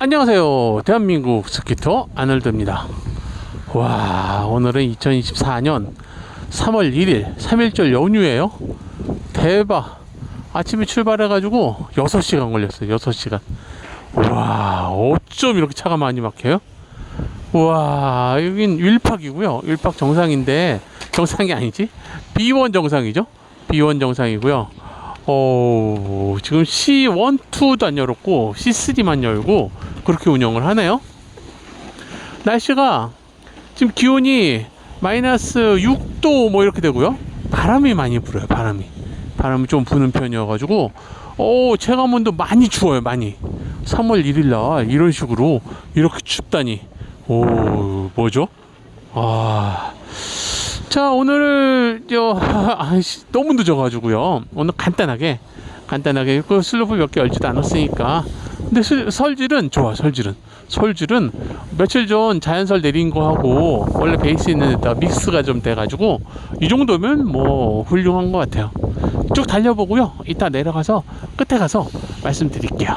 안녕하세요. 대한민국 스키터 아놀드입니다. 와, 오늘은 2024년 3월 1일 3일절 연휴예요. 대박. 아침에 출발해가지고 6시간 걸렸어요. 6시간. 와, 어쩜 이렇게 차가 많이 막혀요? 와, 여긴 윌팍이고요. 윌팍 정상인데 정상이 아니지? B1 정상이죠? B1 정상이고요. 어, 지금 C1, 2도 안 열었고 C3만 열고 그렇게 운영을 하네요. 날씨가 지금 기온이 마이너스 6도 뭐 이렇게 되고요. 바람이 많이 불어요. 바람이. 바람이 좀 부는 편이어가지고 오 체감온도 많이 추워요. 많이. 3월 1일 날 이런 식으로 이렇게 춥다니. 오 뭐죠? 아. 자 오늘 저 아이씨 너무 늦어가지고요 오늘 간단하게 간단하게 그 슬로프 몇 개 열지도 않았으니까 근데 설- 설질은 좋아 설질은. 설질은 며칠 전 자연설 내린 거하고 원래 베이스 있는 데다 믹스가 좀 돼가지고 이 정도면 뭐 훌륭한 것 같아요. 쭉 달려보고요. 이따 내려가서 끝에 가서 말씀드릴게요